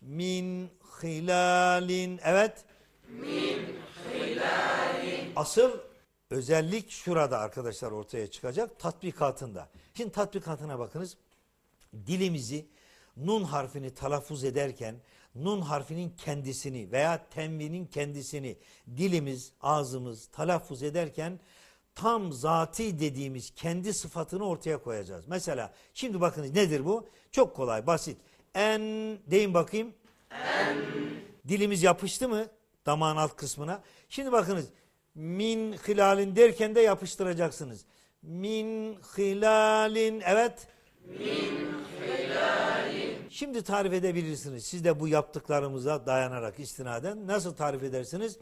Min hilalin. Evet. Min hilalin. Asıl özellik şurada arkadaşlar ortaya çıkacak. Tatbikatında. Şimdi tatbikatına bakınız. Dilimizi nun harfini telaffuz ederken nun harfinin kendisini veya tenvinin kendisini dilimiz, ağzımız telaffuz ederken tam zati dediğimiz kendi sıfatını ortaya koyacağız. Mesela şimdi bakınız nedir bu? Çok kolay, basit. En deyin bakayım. En. Dilimiz yapıştı mı damağın alt kısmına? Şimdi bakınız min hilalin derken de yapıştıracaksınız. Min hilalin evet. Min hilalin. Şimdi tarif edebilirsiniz. Siz de bu yaptıklarımıza dayanarak istinaden nasıl tarif edersiniz?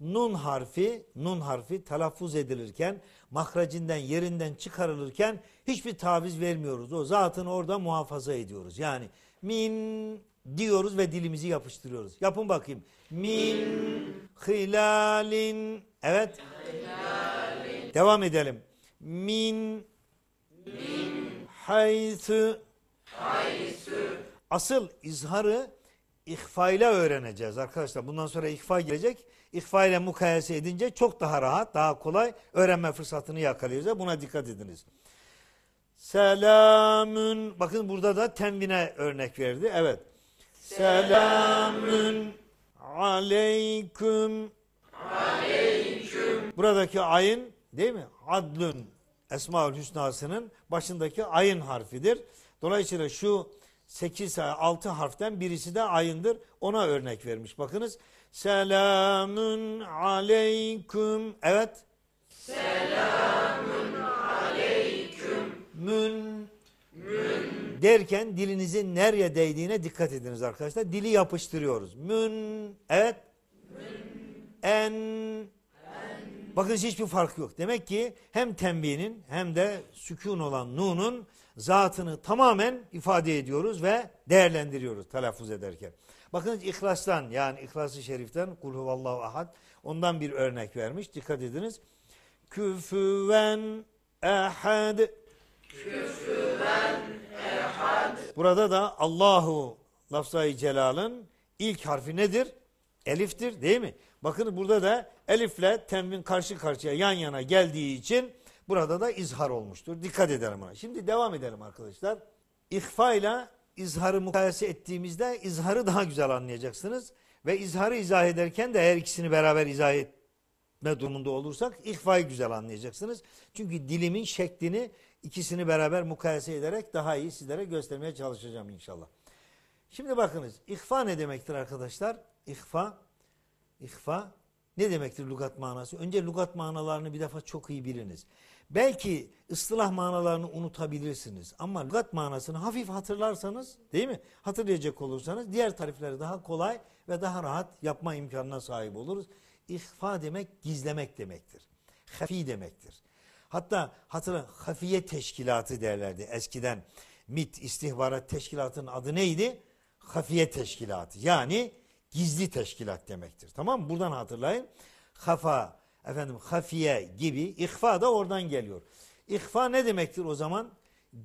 nun harfi, nun harfi telaffuz edilirken, mahrecinden yerinden çıkarılırken hiçbir taviz vermiyoruz. O zatını orada muhafaza ediyoruz. Yani min diyoruz ve dilimizi yapıştırıyoruz. Yapın bakayım. Min hilalin. Evet. Hilalin. Devam edelim. Min min haythu haythu Asıl izharı ihfa ile öğreneceğiz arkadaşlar. Bundan sonra ihfa gelecek ihfa ile mukayese edince çok daha rahat, daha kolay öğrenme fırsatını yakalıyoruz. Buna dikkat ediniz. Selamün. Bakın burada da tenvine örnek verdi. Evet. Selamün aleyküm. Aleyküm. Buradaki ayın değil mi? Adlün Esmaül Hüsna'sının başındaki ayın harfidir. Dolayısıyla şu 8 6 harften birisi de ayındır. Ona örnek vermiş. Bakınız Selamun aleyküm. Evet. Selamun Derken dilinizin nereye değdiğine dikkat ediniz arkadaşlar. Dili yapıştırıyoruz. Mün. Evet. Mün. En. en. Bakın hiçbir fark yok. Demek ki hem tembihinin hem de sükun olan nunun zatını tamamen ifade ediyoruz ve değerlendiriyoruz telaffuz ederken. Bakın İhlas'tan yani İhlas-ı Şerif'ten kul huvallahu ahad ondan bir örnek vermiş. Dikkat ediniz. Küfüven ehad. Küfüven. Burada da Allahu lafzayı celalın ilk harfi nedir? Eliftir değil mi? Bakın burada da elifle tenvin karşı karşıya yan yana geldiği için burada da izhar olmuştur. Dikkat edelim ona. Şimdi devam edelim arkadaşlar. İhfa ile izharı mukayese ettiğimizde izharı daha güzel anlayacaksınız. Ve izharı izah ederken de eğer ikisini beraber izah etme durumunda olursak ihfayı güzel anlayacaksınız. Çünkü dilimin şeklini ikisini beraber mukayese ederek daha iyi sizlere göstermeye çalışacağım inşallah. Şimdi bakınız ihfa ne demektir arkadaşlar? İhfa, ihfa ne demektir lugat manası? Önce lugat manalarını bir defa çok iyi biliniz. Belki ıstılah manalarını unutabilirsiniz ama lügat manasını hafif hatırlarsanız değil mi? Hatırlayacak olursanız diğer tarifleri daha kolay ve daha rahat yapma imkanına sahip oluruz. İhfa demek gizlemek demektir. Hafi demektir. Hatta hatırla hafiye teşkilatı derlerdi eskiden. MIT istihbarat teşkilatının adı neydi? Hafiye teşkilatı yani gizli teşkilat demektir. Tamam mı? Buradan hatırlayın. Hafa efendim hafiye gibi ihfa da oradan geliyor. İhfa ne demektir o zaman?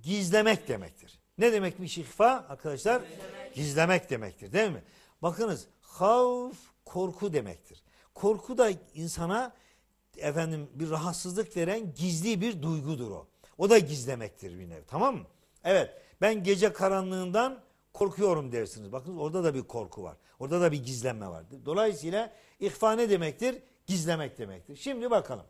Gizlemek demektir. Ne demekmiş ihfa arkadaşlar? Gizlemek, Gizlemek demektir değil mi? Bakınız havf korku demektir. Korku da insana efendim bir rahatsızlık veren gizli bir duygudur o. O da gizlemektir bir nev tamam mı? Evet ben gece karanlığından korkuyorum dersiniz. Bakın orada da bir korku var. Orada da bir gizlenme var. Dolayısıyla ihfa ne demektir? gizlemek demektir. Şimdi bakalım.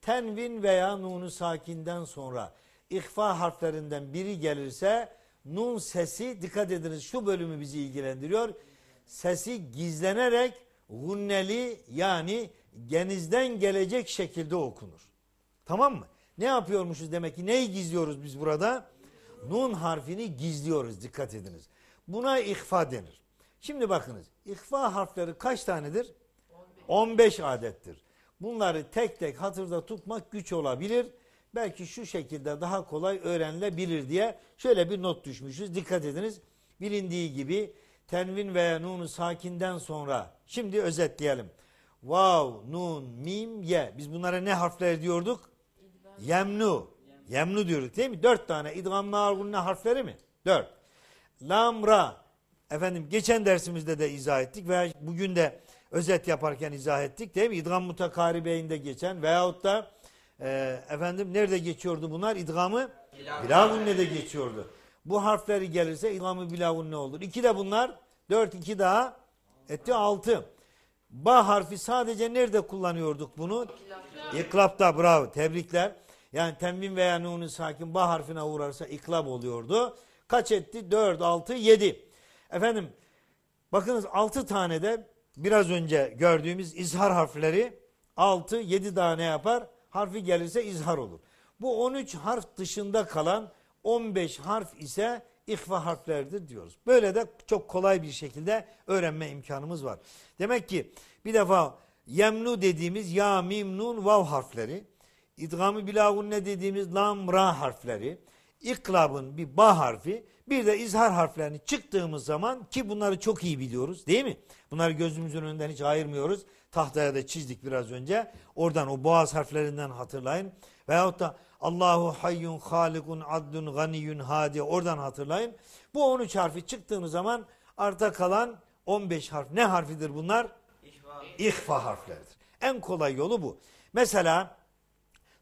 Tenvin veya nunu sakinden sonra ihfa harflerinden biri gelirse nun sesi dikkat ediniz şu bölümü bizi ilgilendiriyor. Sesi gizlenerek gunneli yani genizden gelecek şekilde okunur. Tamam mı? Ne yapıyormuşuz demek ki neyi gizliyoruz biz burada? Nun harfini gizliyoruz dikkat ediniz. Buna ihfa denir. Şimdi bakınız ihfa harfleri kaç tanedir? 15 adettir. Bunları tek tek hatırda tutmak güç olabilir. Belki şu şekilde daha kolay öğrenilebilir diye şöyle bir not düşmüşüz. Dikkat ediniz. Bilindiği gibi tenvin veya nunu sakinden sonra şimdi özetleyelim. Vav, nun, mim, ye. Biz bunlara ne harfler diyorduk? Yemnu. Yemnu diyorduk değil mi? Dört tane idgam ne harfleri mi? Dört. Lam, ra. efendim geçen dersimizde de izah ettik veya bugün de özet yaparken izah ettik değil mi? İdgam mutakaribeynde geçen veyahut da e, efendim nerede geçiyordu bunlar? İdgamı bilavunne'de geçiyordu. Bu harfleri gelirse idgamı bilavunne olur. İki de bunlar. Dört iki daha etti altı. Ba harfi sadece nerede kullanıyorduk bunu? İklapta bravo tebrikler. Yani tenvin veya nunu sakin ba harfine uğrarsa iklab oluyordu. Kaç etti? 4, 6, 7. Efendim bakınız 6 tane de biraz önce gördüğümüz izhar harfleri 6, 7 daha ne yapar? Harfi gelirse izhar olur. Bu 13 harf dışında kalan 15 harf ise ihfa harfleridir diyoruz. Böyle de çok kolay bir şekilde öğrenme imkanımız var. Demek ki bir defa yemnu dediğimiz ya, mim, nun, vav harfleri, idgamı bilagunne dediğimiz lam, ra harfleri, iklabın bir ba harfi, bir de izhar harflerini çıktığımız zaman ki bunları çok iyi biliyoruz değil mi? Bunları gözümüzün önünden hiç ayırmıyoruz. Tahtaya da çizdik biraz önce. Oradan o boğaz harflerinden hatırlayın. Veyahut da Allahu hayyun halikun adlun ganiyun hadi oradan hatırlayın. Bu 13 harfi çıktığınız zaman arta kalan 15 harf ne harfidir bunlar? İhfa harfleridir. En kolay yolu bu. Mesela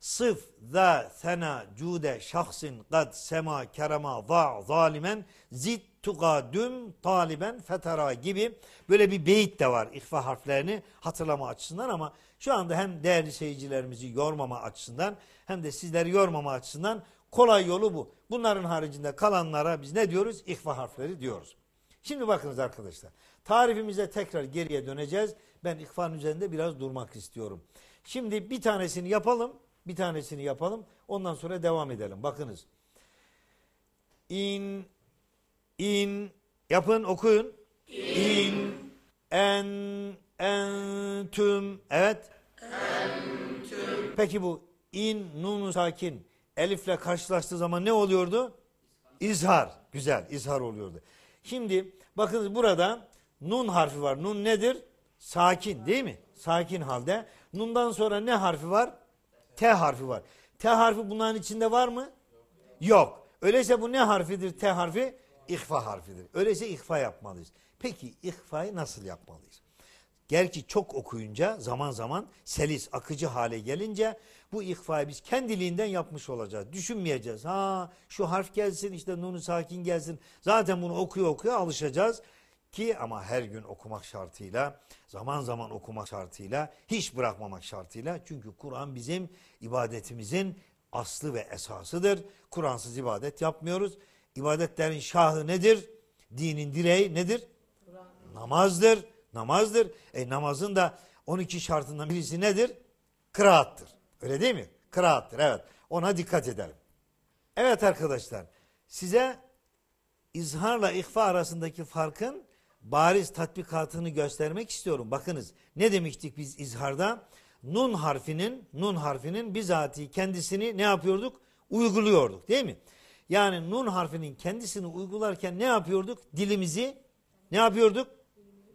sıf, za, sena, cude, şahsin, kad, sema, kerema, za, zalimen, zid, tugadüm, taliben, fetara gibi böyle bir beyit de var ihfa harflerini hatırlama açısından ama şu anda hem değerli seyircilerimizi yormama açısından hem de sizleri yormama açısından kolay yolu bu. Bunların haricinde kalanlara biz ne diyoruz? İhfa harfleri diyoruz. Şimdi bakınız arkadaşlar. Tarifimize tekrar geriye döneceğiz. Ben ihfanın üzerinde biraz durmak istiyorum. Şimdi bir tanesini yapalım. Bir tanesini yapalım. Ondan sonra devam edelim. Bakınız. İn, in, yapın okuyun. İn, en, entüm. Evet. Peki bu in, nunu sakin, elifle karşılaştığı zaman ne oluyordu? İzhar. Güzel, izhar oluyordu. Şimdi bakınız burada nun harfi var. Nun nedir? Sakin değil mi? Sakin halde. Nundan sonra ne harfi var? T harfi var. T harfi bunların içinde var mı? Yok. Öyleyse bu ne harfidir T harfi? İhfa harfidir. Öyleyse ihfa yapmalıyız. Peki ihfayı nasıl yapmalıyız? Gerçi çok okuyunca zaman zaman selis, akıcı hale gelince bu ihfayı biz kendiliğinden yapmış olacağız. Düşünmeyeceğiz. Ha şu harf gelsin işte nunu sakin gelsin. Zaten bunu okuyor okuyor alışacağız. Ki ama her gün okumak şartıyla, zaman zaman okumak şartıyla, hiç bırakmamak şartıyla. Çünkü Kur'an bizim ibadetimizin aslı ve esasıdır. Kur'ansız ibadet yapmıyoruz. İbadetlerin şahı nedir? Dinin direği nedir? Namazdır. Namazdır. E namazın da 12 şartından birisi nedir? Kıraattır. Öyle değil mi? Kıraattır evet. Ona dikkat edelim. Evet arkadaşlar size izharla ihfa arasındaki farkın bariz tatbikatını göstermek istiyorum. Bakınız ne demiştik biz izharda? Nun harfinin, nun harfinin bizatihi kendisini ne yapıyorduk? Uyguluyorduk değil mi? Yani nun harfinin kendisini uygularken ne yapıyorduk? Dilimizi ne yapıyorduk?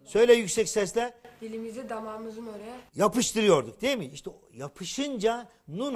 Söyle yüksek sesle Dilimizi damağımızın oraya yapıştırıyorduk değil mi? İşte yapışınca nun